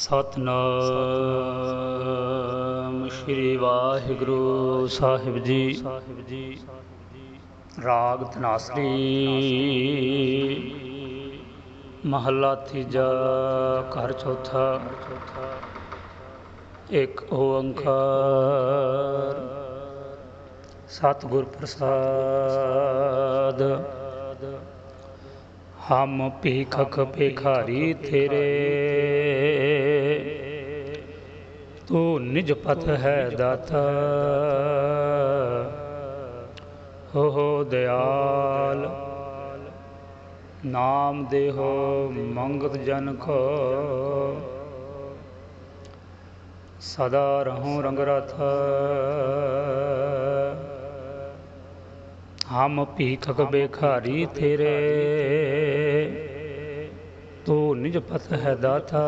ਸਤਨਾਮ ਸ੍ਰੀ ਵਾਹਿਗੁਰੂ ਸਾਹਿਬ ਜੀ। ਸਾਹਿਬ ਜੀ ਰਾਗ ਧਨਾਸਰੀ। ਮਹੱਲਾ ਤੀਜਾ, ਘਰ ਚੌਥਾ। ਇੱਕ ਓੰਕਾਰ। ਸਤਿਗੁਰ ਪ੍ਰਸਾਦ ਹਮ ਭੀਖਕ ਭਿਖਾਰੀ ਤੇਰੇ। ਤੂੰ ਨਿਜ ਪਤ ਹੈ ਦਾਤਾ। ਹੋ ਦਿਆਲ ਨਾਮ ਦੇਹੋ ਮੰਗਤ ਜਨ ਕੋ। ਸਦਾ ਰਹੂੰ ਰੰਗ ਰਥ ਹਮ ਭੀਖਕ ਬੇਖਾਰੀ ਤੇਰੇ। ਤੂੰ ਨਿਜ ਪਤ ਹੈ ਦਾਤਾ।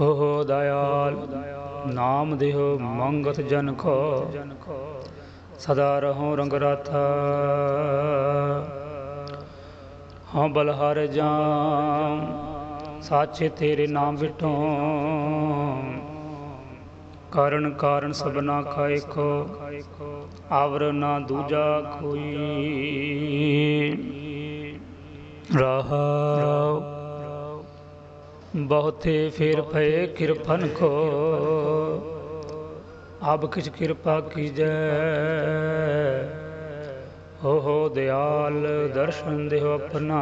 ਹੋ ਹੋ ਦਇਆਲ, ਨਾਮ ਦੇਹੁ ਮੰਗਤ ਜਨ ਕੋ ਸਦਾ ਰਹੋ ਰੰਗ ਰਾਥਾ ਹਾਂ ਬਲਹਰ ਜਾਮ, ਸਾਚੇ ਤੇਰੇ ਨਾਮ ਵਿਟੋ। ਕਾਰਨ ਕਾਰਨ ਸਭਨਾ ਖਾਇ ਕੋ ਆਵਰ ਨਾ ਦੂਜਾ ਕੋਈ। ਰਹਾਉ ਬਹੁਤੇ ਫਿਰ ਭਏ ਕਿਰਪਨ ਕੋ। ਅਬ ਕਿਛ ਕਿਰਪਾ ਕੀਜੈ। ਹੋ ਹੋ ਦਿਆਲ ਦਰਸ਼ਨ ਦੇਹੁ ਆਪਣਾ।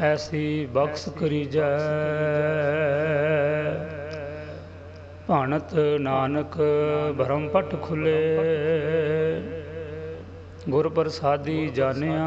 ਐਸੀ ਬਖਸ਼ ਕਰੀਜੈ। ਭਾਣਤ ਨਾਨਕ ਭਰਮ ਪਟ ਖੁਲੇ। ਗੁਰ ਪ੍ਰਸਾਦੀ ਜਾਣਿਆ।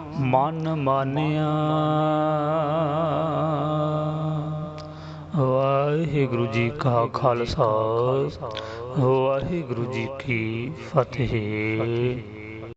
ਮਨ ਮਾਨਿਆ। ਵਾਹਿਗੁਰੂ ਜੀ ਕਾ ਖਾਲਸਾ। ਵਾਹਿਗੁਰੂ ਜੀ ਕੀ ਫਤਿਹ।